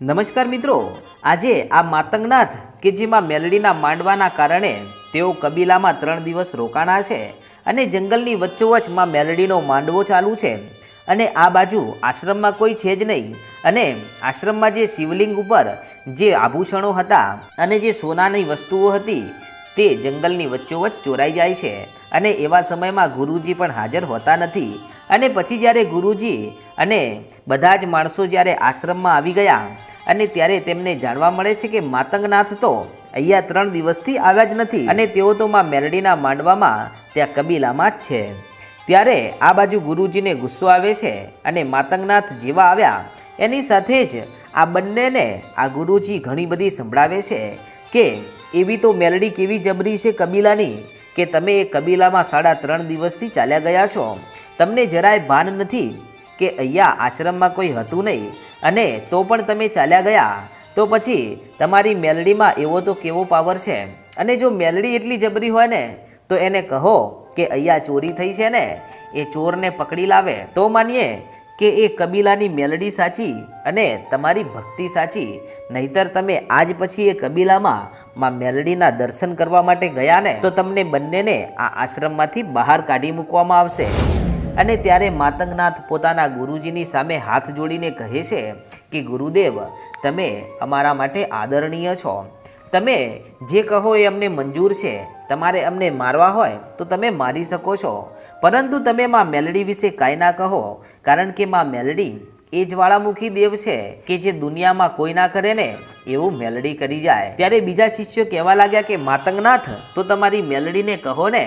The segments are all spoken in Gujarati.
નમસ્કાર મિત્રો, આજે આ માતંગનાથ કે જેમાં મેલડીના માંડવાના કારણે તેઓ કબીલામાં ત્રણ દિવસ રોકાણા છે અને જંગલની વચ્ચોવચમાં મેલડીનો માંડવો ચાલુ છે અને આ બાજુ આશ્રમમાં કોઈ છે જ નહીં અને આશ્રમમાં જે શિવલિંગ ઉપર જે આભૂષણો હતા અને જે સોનાની વસ્તુઓ હતી તે જંગલની વચ્ચોવચ ચોરાઈ જાય છે અને એવા સમયમાં ગુરુજી પણ હાજર હોતા નથી. અને પછી જ્યારે ગુરુજી અને બધા જ માણસો જ્યારે આશ્રમમાં આવી ગયા અને ત્યારે તેમને જાણવા મળે છે કે માતંગનાથ તો અહીંયા ત્રણ દિવસથી આવ્યા જ નથી અને તેઓ તો માં મેરડીના માંડવામાં ત્યાં કબીલામાં જ છે. ત્યારે આ બાજુ ગુરુજીને ગુસ્સો આવે છે અને માતંગનાથ જેવા આવ્યા. એની સાથે જ આ બંનેને આ ગુરુજી ઘણી બધી સંભળાવે છે કે એવી તો મેલડી કેવી જબરી છે કબીલાની કે તમે એ કબીલામાં સાડા ત્રણ દિવસથી ચાલ્યા ગયા છો. તમને જરાય ભાન નથી કે અહીંયા આશ્રમમાં કોઈ હતું નહીં. અને તો પણ તમે ચાલ્યા ગયા. તો પછી તમારી મેલડીમાં એવો તો કેવો પાવર છે? અને જો મેલડી એટલી જબરી હોય ને, તો એને કહો કે અહીંયા ચોરી થઈ છે ને? એ ચોરને પકડી લાવે. તો માનીએ કે એ કબીલાની મેલડી સાચી અને તમારી ભક્તિ સાચી. નહીતર તમે આજ પછી એ કબીલામાં માં મેલડીના દર્શન કરવા માટે ગયા ને તો તમને બંનેને આ આશ્રમમાંથી બહાર કાઢી મૂકવામાં આવશે. અને ત્યારે માતંગનાથ પોતાના ગુરુજીની સામે હાથ જોડીને કહે છે કે, ગુરુદેવ, તમે અમારા માટે આદરણીય છો. તમે જે કહો એ અમને મંજૂર છે. તમારે અમને મારવા હોય તો તમે મારી શકો છો. પરંતુ તમે માં મેલડી વિશે કાંઈ ના કહો, કારણ કે માં મેલડી એ જ્વાળામુખી દેવ છે કે જે દુનિયામાં કોઈ ના કરે ને એવું મેલડી કરી જાય. ત્યારે બીજા શિષ્યો કહેવા લાગ્યા કે, માતંગનાથ, તો તમારી મેલડીને કહો ને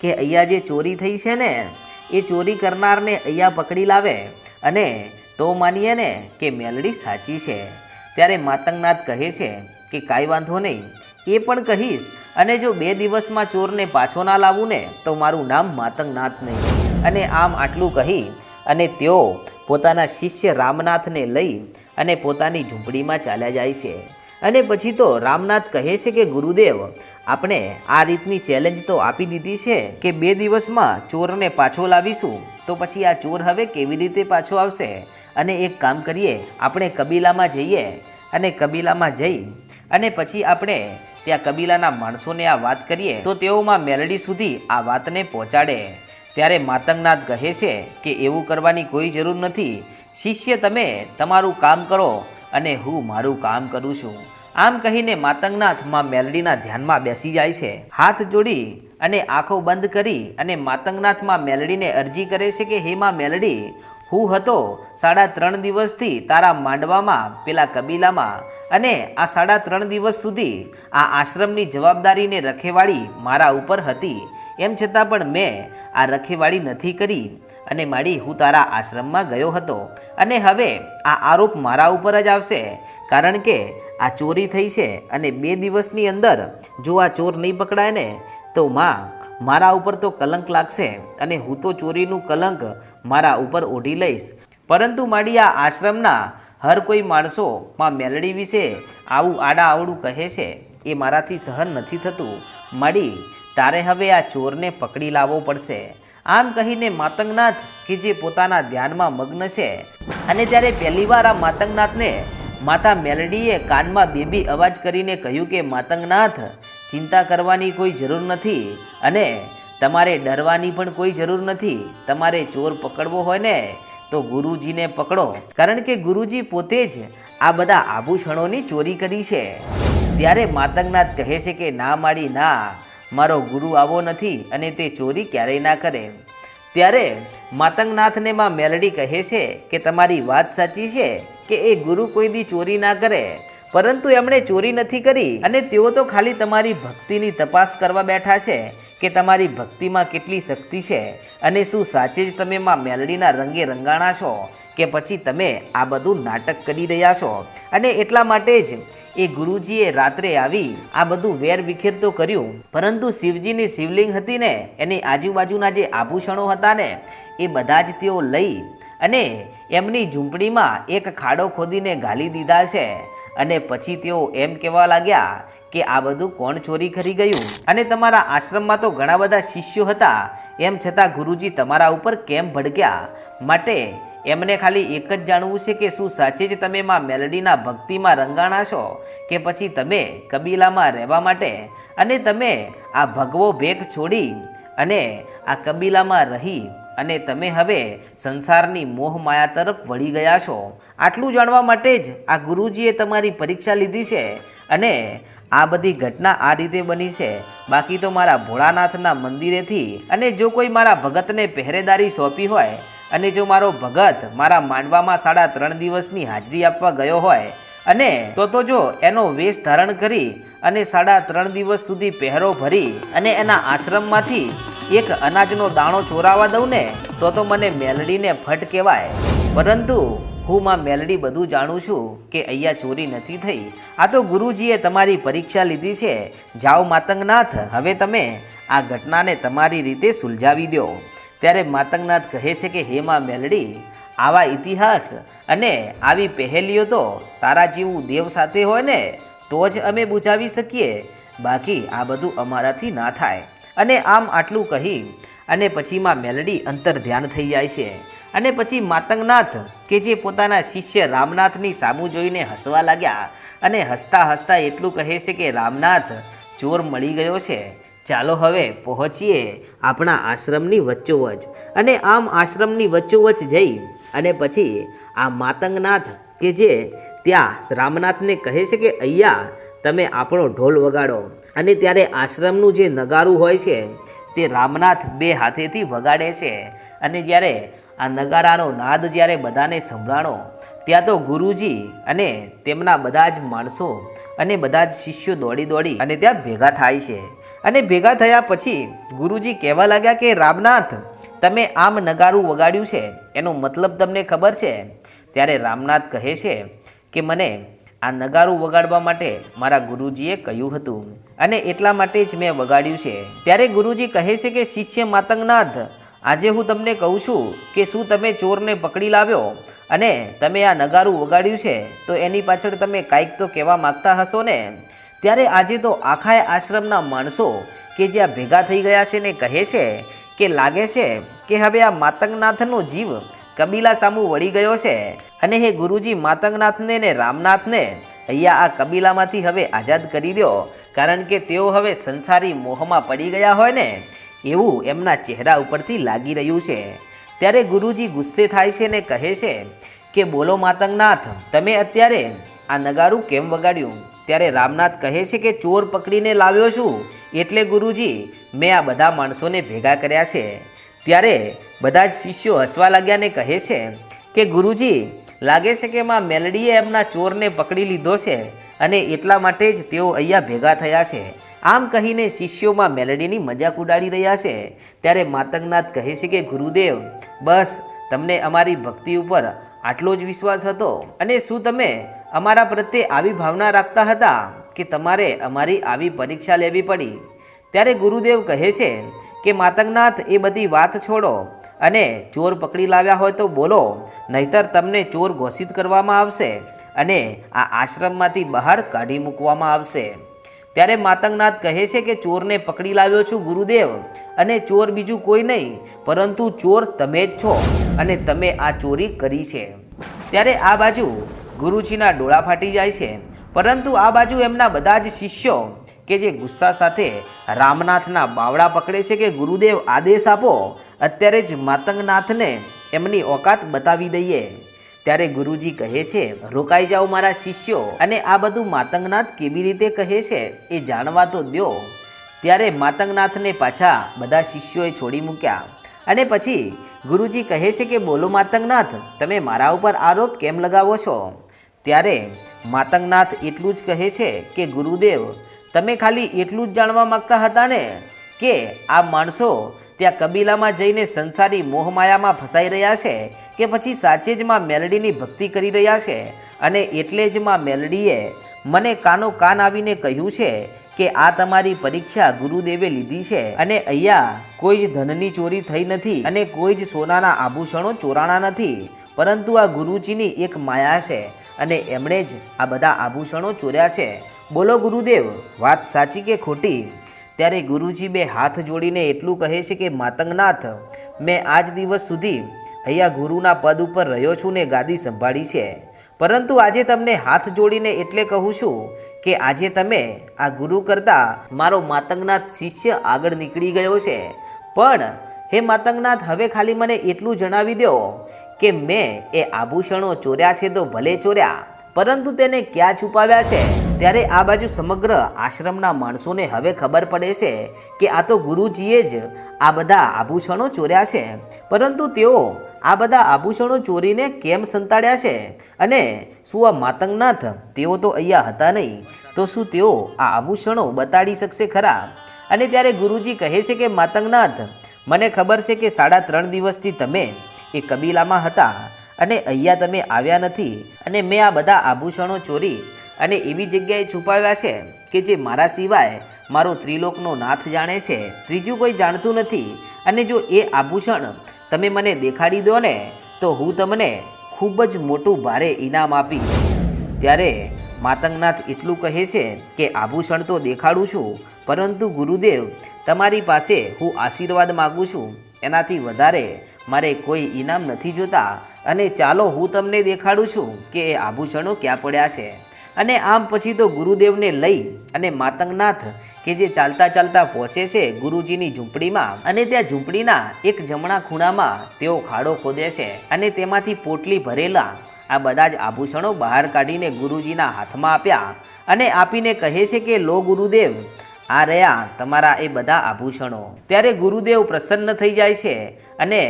કે અહીંયા જે ચોરી થઈ છે ને, એ ચોરી કરનારને અહીંયા પકડી લાવે અને તો માનીએ ને કે મેલડી સાચી છે. ત્યારે માતંગનાથ કહે છે કે, કાંઈ વાંધો નહીં એ પણ કહીશ. અને જો બે દિવસમાં ચોરને પાછો ના લાવું ને, તો મારું નામ માતંગનાથ નહીં. અને આમ આટલું કહી, અને તેઓ પોતાના શિષ્ય રામનાથને લઈ અને પોતાની ઝૂંપડીમાં ચાલ્યા જાય છે. અને પછી તો રામનાથ કહે છે કે, ગુરુદેવ, આપણે આ રીતની ચેલેન્જ તો આપી દીધી છે કે બે દિવસમાં ચોરને પાછો લાવીશું. તો પછી આ ચોર હવે કેવી રીતે પાછો આવશે? અને એક કામ કરીએ, આપણે કબીલામાં જઈએ. અને કબીલામાં જઈ અને પછી આપણે ત્યાં કબીલાના માણસોને આ વાત કરીએ, તો તેઓમાં મેલડી સુધી આ વાતને પહોંચાડે. ત્યારે માતંગનાથ કહે છે કે એવું કરવાની કોઈ જરૂર નથી. શિષ્ય, તમે તમારું કામ કરો અને હું મારું કામ કરું છું. આમ કહીને માતંગનાથમાં મેલડીના ધ્યાનમાં બેસી જાય છે. હાથ જોડી અને આંખો બંધ કરી અને માતંગનાથમાં મેલડીને અરજી કરે છે કે, હે માં મેલડી હું હતો સાડા ત્રણ દિવસથી તારા માંડવામાં, પેલા કબીલામાં અને આ સાડા ત્રણ દિવસ સુધી આ આશ્રમની જવાબદારીને રખેવાળી મારા ઉપર હતી. એમ છતાં પણ મેં આ રખેવાળી નથી કરી અને માડી હું તારા આશ્રમમાં ગયો હતો અને હવે આ આરોપ મારા ઉપર જ આવશે. કારણ કે આ ચોરી થઈ છે અને બે દિવસની અંદર જો આ ચોર નહીં પકડાય ને તો માં મારા ઉપર તો કલંક લાગશે અને હું તો ચોરીનું કલંક મારા ઉપર ઓઢી લઈશ. પરંતુ માડી આ આશ્રમના હર કોઈ માણસો માં મેલડી વિશે આવું આડા આવડું કહે છે, એ મારાથી સહન નથી થતું. માડી, તારે હવે આ ચોરને પકડી લાવવો પડશે. આમ કહીને માતંગનાથ, કે જે પોતાના ધ્યાનમાં મગ્ન છે, અને ત્યારે પહેલીવાર આ માતંગનાથને માતા મેલડીએ કાનમાં બેબી અવાજ કરીને કહ્યું કે, માતંગનાથ ચિંતા કરવાની કોઈ જરૂર નથી અને તમારે ડરવાની પણ કોઈ જરૂર નથી. તમારે ચોર પકડવો હોય ને, તો ગુરુજીને પકડો. કારણ કે ગુરુજી પોતે જ આ બધા આભૂષણોની ચોરી કરી છે. ત્યારે માતંગનાથ કહે છે કે, ના માડી, ના, મારો ગુરુ આવો નથી અને તે ચોરી ક્યારેય ના કરે. ત્યારે માતંગનાથને માં મેલડી કહે છે કે, તમારી વાત સાચી છે કે એ ગુરુ કોઈ દી ચોરી ના કરે. પરંતુ એમણે ચોરી નથી કરી અને તેઓ તો ખાલી તમારી ભક્તિની તપાસ કરવા બેઠા છે કે તમારી ભક્તિમાં કેટલી શક્તિ છે અને શું સાચે જ તમે માં મેલડીના રંગે રંગાણા છો કે પછી તમે આ બધું નાટક કરી રહ્યા છો? અને એટલા માટે જ એ ગુરુજીએ રાત્રે આવી આ બધું વેર વિખેર તો કર્યું, પરંતુ શિવજીની શિવલિંગ હતી ને, એની આજુબાજુના જે આભૂષણો હતા ને, એ બધા જ તેઓ લઈ અને એમની ઝૂંપડીમાં એક ખાડો ખોદીને ગાલી દીધા છે. અને પછી તેઓ એમ કહેવા લાગ્યા કે આ બધું કોણ ચોરી કરી ગયું? અને તમારા આશ્રમમાં તો ઘણા બધા શિષ્યો હતા. એમ છતાં ગુરુજી તમારા ઉપર કેમ ભડક્યા? માટે એમને ખાલી એક જ જાણવું છે કે શું સાચે જ તમે માં મેલડીના ભક્તિમાં રંગાણા છો કે પછી તમે કબીલામાં રહેવા માટે? અને તમે આ ભગવો ભેગ છોડી અને આ કબીલામાં રહી અને તમે હવે સંસારની મોહ માયા તરફ વળી ગયા છો. આટલું જાણવા માટે જ આ ગુરુજીએ તમારી પરીક્ષા લીધી છે અને આ બધી ઘટના આ રીતે બની છે. બાકી તો મારા ભોળાનાથના મંદિરેથી અને જો કોઈ મારા ભગતને પહેરેદારી સોંપી હોય અને જો મારો ભગત મારા માંડવામાં સાડા ત્રણ દિવસની હાજરી આપવા ગયો હોય અને તો તો જો એનો વેશ ધારણ કરી અને સાડા ત્રણ દિવસ સુધી પહેરો ભરી અને એના આશ્રમમાંથી એક અનાજનો દાણો ચોરાવા દઉં ને, તો તો મને મેલડીને ફટ કહેવાય. પરંતુ હું માં મેલડી બધું જાણું છું કે અહીંયા ચોરી નથી થઈ. આ તો ગુરુજીએ તમારી પરીક્ષા લીધી છે. જાઓ માતંગનાથ, હવે તમે આ ઘટનાને તમારી રીતે સુલઝાવી દો. ત્યારે માતંગનાથ કહે છે કે, હે માં મેલડી, આવા ઇતિહાસ અને આવી પહેલીઓ તો તારા જેવું દેવ સાથે હોય ને, તો જ અમે બુજાવી શકીએ. બાકી આ બધું અમારાથી ના થાય. અને આમ આટલું કહી, અને પછી માં મેલડી અંતર ધ્યાન થઈ જાય છે. અને પછી માતંગનાથ, કે જે પોતાના શિષ્ય રામનાથની સામું જોઈને હસવા લાગ્યા, અને હસતા હસતા એટલું કહે છે કે, રામનાથ, ચોર મળી ગયો છે. ચાલો હવે પહોંચીએ આપણા આશ્રમની વચ્ચોવચ. અને આમ આશ્રમની વચ્ચોવચ જઈ, અને પછી આ માતંગનાથ, કે જે ત્યાં રામનાથને કહે છે કે અહીંયા તમે આપણો ઢોલ વગાડો. અને ત્યારે આશ્રમનું જે નગારું હોય છે, તે રામનાથ બે હાથેથી વગાડે છે. અને જ્યારે આ નગારાનો નાદ જ્યારે બધાને સંભળાણો, ત્યાં તો ગુરુજી અને તેમના બધા જ માણસો અને બધા જ શિષ્યો દોડી દોડી અને ત્યાં ભેગા થાય છે. અને ભેગા થયા પછી ગુરુજી કહેવા લાગ્યા કે, રામનાથ, તમે આમ નગારું વગાડ્યું છે? એનો મતલબ તમને ખબર છે? ત્યારે રામનાથ કહે છે કે, મને આ નગારું વગાડવા માટે મારા ગુરુજીએ કહ્યું હતું. અને એટલા માટે જ મેં વગાડ્યું છે. ત્યારે ગુરુજી કહે છે કે, શિષ્ય માતંગનાથ, આજે હું તમને કહું છું કે શું તમે ચોરને પકડી લાવ્યો? અને તમે આ નગારું વગાડ્યું છે, તો એની પાછળ તમે કાંઈક તો કહેવા માગતા હશો ને? ત્યારે આજે તો આખાય આશ્રમના માણસો કે જ્યાં ભેગા થઈ ગયા છે ને કહે છે કે, લાગે છે કે હવે આ માતંગનાથનો જીવ કબીલા સામુ વળી ગયો છે. અને હે ગુરુજી, માતંગનાથને ને રામનાથને અહીંયા આ કબીલામાંથી હવે આઝાદ કરી દો. કારણ કે તેઓ હવે સંસારી મોહમાં પડી ગયા હોય ને, એવું એમના ચહેરા ઉપરથી લાગી રહ્યું છે. ત્યારે ગુરુજી ગુસ્સે થાય છે ને કહે છે કે, બોલો માતંગનાથ, તમે અત્યારે આ નગારું કેમ વગાડ્યું? ત્યારે રામનાથ કહે છે કે, ચોર પકડીને લાવ્યો છું. એટલે ગુરુજી, મેં આ બધા માણસોને ભેગા કર્યા છે. ત્યારે બધા જ શિષ્યો હસવા લાગ્યાને કહે છે કે ગુરુજી, લાગે છે કે માં મેલડીએ એમના ચોરને પકડી લીધો છે અને એટલા માટે જ તેઓ અહીંયા ભેગા થયા છે. આમ કહીને શિષ્યોમાં મેલડીની મજાક ઉડાડી રહ્યા છે. ત્યારે માતંગનાથ કહે છે કે ગુરુદેવ, બસ, તમને અમારી ભક્તિ ઉપર આટલો જ વિશ્વાસ હતો. અને શું તમે અમારા પ્રત્યે આવી ભાવના રાખતા હતા કે તમારે અમારી આવી પરીક્ષા લેવી પડી? ત્યારે ગુરુદેવ કહે છે કે, માતંગનાથ, એ બધી વાત છોડો. અને ચોર પકડી લાવ્યા હોય તો બોલો, નહીતર તમને ચોર ઘોષિત કરવામાં આવશે અને આ આશ્રમમાંથી બહાર કાઢી મૂકવામાં આવશે. ત્યારે માતંગનાથ કહે છે કે, ચોરને પકડી લાવ્યો છું ગુરુદેવ અને ચોર બીજું કોઈ નહીં, પરંતુ ચોર તમે જ છો અને તમે આ ચોરી કરી છે. ત્યારે આ બાજુ ગુરુજીના ડોળા ફાટી જાય છે. પરંતુ આ બાજુ એમના બધા જ શિષ્યો કે જે ગુસ્સા સાથે રામનાથના બાવડા પકડે છે કે ગુરુદેવ આદેશ આપો, અત્યારે જ માતંગનાથને એમની ઓકાત બતાવી દઈએ. ત્યારે ગુરુજી કહે છે, રોકાઈ જાઓ મારા શિષ્યો. અને આ બધું માતંગનાથ કેવી રીતે કહે છે એ જાણવા તો દો ત્યારે માતંગનાથને પાછા બધા શિષ્યોએ છોડી મૂક્યા. અને પછી ગુરુજી કહે છે કે, બોલો માતંગનાથ, તમે મારા ઉપર આરોપ કેમ લગાવો છો? ત્યારે માતંગનાથ એટલું જ કહે છે કે, ગુરુદેવ તમે ખાલી એટલું જ જાણવા માગતા હતા ને કે આ માણસો ત્યાં કબીલામાં જઈને સંસારી મોહમાયામાં ફસાઈ રહ્યા છે કે પછી સાચે જ માં મેલડીની ભક્તિ કરી રહ્યા છે અને એટલે જ માં મેલડીએ મને કાનો કાન આવીને કહ્યું છે કે આ તમારી પરીક્ષા ગુરુદેવે લીધી છે અને અહીંયા કોઈ જ ધનની ચોરી થઈ નથી અને કોઈ જ સોનાના આભૂષણો ચોરાણા નથી. પરંતુ આ ગુરુજીની એક માયા છે અને એમણે જ આ બધા આભૂષણો ચોર્યા છે. બોલો ગુરુદેવ, વાત સાચી કે ખોટી? ત્યારે ગુરુજી બે હાથ જોડીને એટલું કહે છે કે, માતંગનાથ, મેં આજ દિવસ સુધી અહીંયા ગુરુના પદ ઉપર રહ્યો છું ને ગાદી સંભાળી છે. પરંતુ આજે તમને હાથ જોડીને એટલે કહું છું કે, આજે તમે આ ગુરુ કરતાં મારો માતંગનાથ શિષ્ય આગળ નીકળી ગયો છે. પણ, હે માતંગનાથ, હવે ખાલી મને એટલું જણાવી દો કે, મેં એ આભૂષણો ચોર્યા છે તો ભલે ચોર્યા, પરંતુ તેને ક્યાં છુપાવ્યા છે? ત્યારે આ બાજુ સમગ્ર આશ્રમના માણસોને હવે ખબર પડે છે કે આ તો ગુરુજીએ જ આ બધા આભૂષણો ચોર્યા છે. પરંતુ તેઓ આ બધા આભૂષણો ચોરીને કેમ સંતાડ્યા છે? અને શું આ માતંગનાથ તેઓ તો અહીંયા હતા નહીં? તો શું તેઓ આ આભૂષણો બતાડી શકશે ખરા? અને ત્યારે ગુરુજી કહે છે કે, માતંગનાથ, મને ખબર છે કે સાડા ત્રણ દિવસથી તમે એ કબીલામાં હતા અને અહીંયા તમે આવ્યા નથી અને મેં આ બધા આભૂષણો ચોરી અને એવી જગ્યાએ છુપાવ્યા છે કે જે મારા સિવાય મારો ત્રિલોકનો નાથ જાણે છે. ત્રીજું કોઈ જાણતું નથી. અને જો એ આભૂષણ તમે મને દેખાડી દો ને, તો હું તમને ખૂબ જ મોટું ભારે ઇનામ આપીશ. ત્યારે માતંગનાથ એટલું કહે છે કે આભૂષણ તો દેખાડું છું, પરંતુ ગુરુદેવ, તમારી પાસે હું આશીર્વાદ માગું છું. એનાથી વધારે મારે કોઈ ઇનામ નથી જોતા. અને ચાલો હું તમને દેખાડું છું કે એ આભૂષણો ક્યાં પડ્યા છે. અને આમ પછી તો ગુરુદેવને લઈ અને માતંગનાથ, કે જે ચાલતા ચાલતા પહોંચે છે ગુરુજીની ઝૂંપડીમાં, અને ત્યાં ઝૂંપડીના એક જમણા ખૂણામાં તેઓ ખાડો ખોદે છે અને તેમાંથી પોટલી ભરેલા આ બધા જ આભૂષણો બહાર કાઢીને ગુરુજીના હાથમાં આપ્યા અને આપીને કહે છે કે, લો ગુરુદેવ, આ રહ્યા તમારા એ બધા આભૂષણો. ત્યારે ગુરુદેવ પ્રસન્ન થઈ જાય છે અને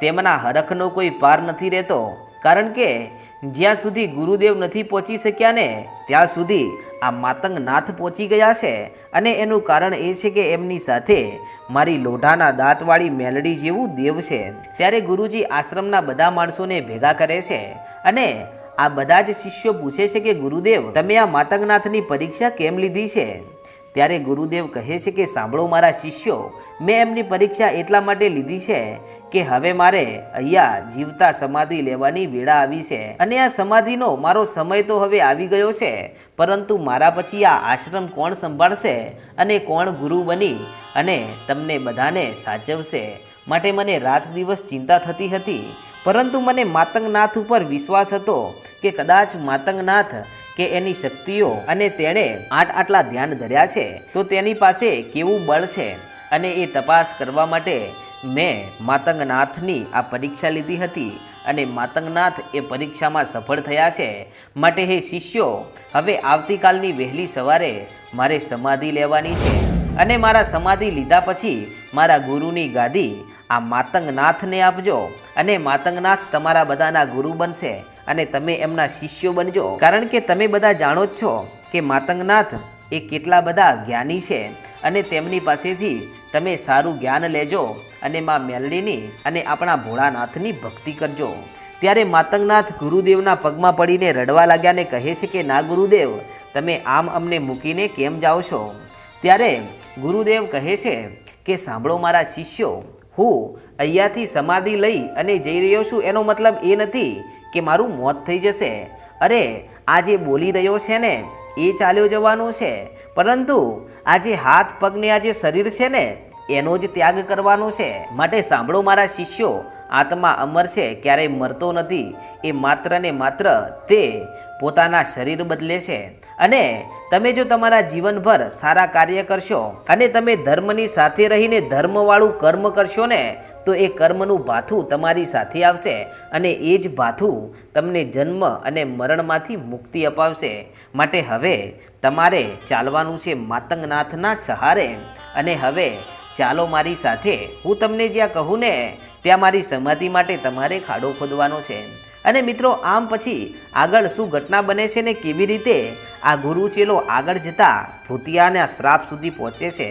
તેમના હરખનો કોઈ પાર નથી રહેતો, કારણ કે જ્યાં સુધી ગુરુદેવ નથી પહોંચી શક્યા ને, ત્યાં સુધી આ માતંગ નાથ પહોંચી ગયા છે. અને એનું કારણ એ છે કે એમની સાથે મારી લોઢાના દાંતવાળી મેલડી જેવું દેવ છે. ત્યારે ગુરુજી આશ્રમના બધા માણસોને ભેગા કરે છે. અને આ બધા જ શિષ્યો પૂછે છે કે, ગુરુદેવ, તમે આ માતંગનાથની પરીક્ષા કેમ લીધી છે? ત્યારે ગુરુદેવ કહે છે કે સાંભળો મારા શિષ્યો, મેં એમની પરીક્ષા એટલા માટે લીધી છે કે હવે મારે અહીંયા જીવતા સમાધિ લેવાની વેળા આવી છે અને આ સમાધિનો મારો સમય તો હવે આવી ગયો છે, પરંતુ મારા પછી આ આશ્રમ કોણ સંભાળશે અને કોણ ગુરુ બની અને તમને બધાને સાચવશે? માટે મને રાત દિવસ ચિંતા થતી હતી, પરંતુ મને માતંગનાથ ઉપર વિશ્વાસ હતો કે કદાચ માતંગનાથ કે એની શક્તિઓ અને તેણે આટ આટલા ધ્યાન ધર્યા છે, તો તેની પાસે કેવું બળ છે? અને એ તપાસ કરવા માટે મેં માતંગનાથની આ પરીક્ષા લીધી હતી અને માતંગનાથ એ પરીક્ષામાં સફળ થયા છે. માટે હે શિષ્યો, હવે આવતીકાલની વહેલી સવારે મારે સમાધિ લેવાની છે અને મારા સમાધિ લીધા પછી મારા ગુરુની ગાદી આ માતંગનાથને આપજો અને માતંગનાથ તમારા બધાના ગુરુ બનશે. અને તમે એમના શિષ્યો બનજો. કારણ કે તમે બધા જાણો જ છો કે માતંગનાથ એ કેટલા બધા જ્ઞાની છે અને તેમની પાસેથી તમે સારું જ્ઞાન લેજો અને મા મેલડીની અને આપણા ભોળાનાથની ભક્તિ કરજો. ત્યારે માતંગનાથ ગુરુદેવના પગમાં પડીને રડવા લાગ્યાને કહે છે કે, ના ગુરુદેવ, તમે આમ અમને મૂકીને કેમ જાઓ છો? ત્યારે ગુરુદેવ કહે છે કે, સાંભળો મારા શિષ્યો, હું અહીંયાથી સમાધિ લઈ અને જઈ રહ્યો છું. એનો મતલબ એ નથી કે મારું મોત થઈ જશે? અરે આ જે બોલી રહ્યો છે ને, એ ચાલ્યો જવાનો છે. પરંતુ આ જે હાથ પગને આ જે શરીર છે ને, એનો જ ત્યાગ કરવાનો છે. માટે સાંભળો મારા શિષ્યો, આત્મા અમર છે, ક્યારેય મરતો નથી. એ માત્ર ને માત્ર તે પોતાના શરીર બદલે છે. અને તમે જો તમારા જીવનભર સારા કાર્ય કરશો, અને તમે ધર્મની સાથે રહીને ધર્મવાળું કર્મ કરશો ને તો એ કર્મનું ભાથું તમારી સાથે આવશે અને એ જ ભાથું તમને જન્મ અને મરણમાંથી મુક્તિ અપાવશે. માટે હવે તમારે ચાલવાનું છે માતંગનાથના સહારે અને હવે ચાલો મારી સાથે. હું તમને જ્યાં કહું ને, ત્યાં મારી સમાધિ માટે તમારે ખાડો ખોદવાનો છે. અને મિત્રો, આમ પછી આગળ શું ઘટના બને છે ને કેવી રીતે આ ગુરુ ચેલો આગળ જતા ભૂતિયાના શ્રાપ સુધી પહોંચે છે?